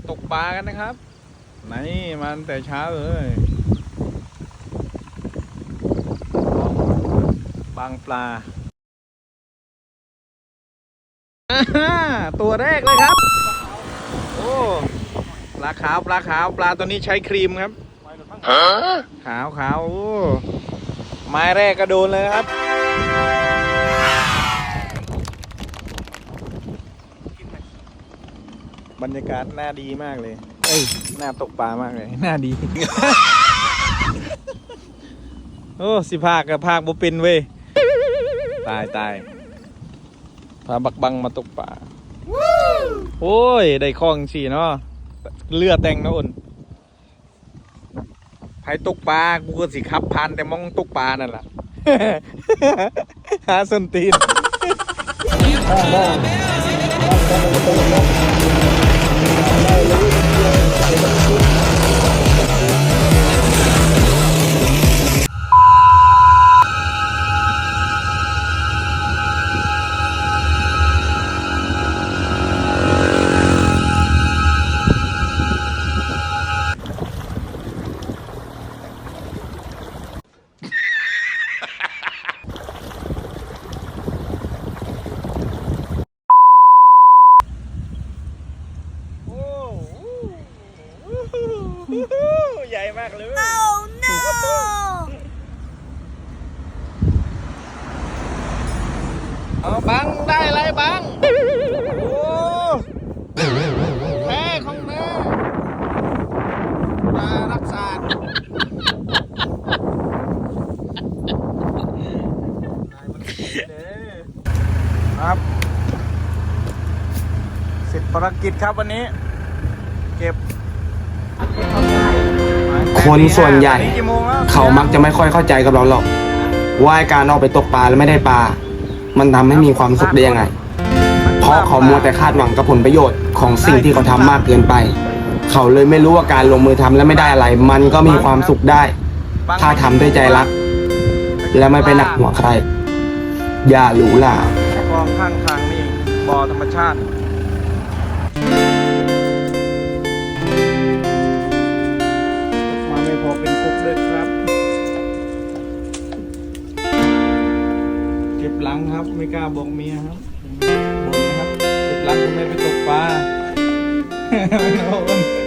มาตกปลากันนะครับ นี่มันแต่เช้าเลยบางปลาอ่าฮ่าตัวแรกเลยครับ โอ้ ปลาขาว ปลาขาว ปลาตัวนี้ใช้ครีมครับ ขาวขาวโอ้ ไม้แรกก็โดนเลยนะครับ บรรยากาศน่าดีมากเลย เอ้ยน่าตกปลามากเลยน่าดี โอ้สิภาคกับภาคบ่เป็นเว้ย ตายตายพาบักบังมาตกปลาโอ้ย ได้คล้องสี่เนาะเลือดแต่งนะอุ่นไผตกปลา กูก็สิขับพันแต่มองตกปลานั่นแหละหาส้นตีนโมากเลย Oh no! เอาบังได้อะไรบัง โอ้แพ้ของแม่ปลารักษาครับเสร็จภารกิจครับวันนี้ เก็บ คนส่วนใหญ่ เขามักจะไม่ค่อยเข้าใจกับเราหรอก ว่าการออกไปตกปลาแล้วไม่ได้ปลา มันทำให้มีความสุขได้ยังไง เพราะเขามัวแต่คาดหวังกับผลประโยชน์ของสิ่งที่เขาทำมากเกินไป เขาเลยไม่รู้ว่าการลงมือทำแล้วไม่ได้อะไร มันก็มีความสุขได้ ถ้าทำด้วยใจรัก และไม่ไปหนักหัวใคร อย่าหรูหราคลองข้างทางนี่บ่อธรรมชาติ ลังครับ ไม่กล้าบอกเมียครับบ่นนะครับเก็บหลังทำไมไปตกปลา ไม่รู้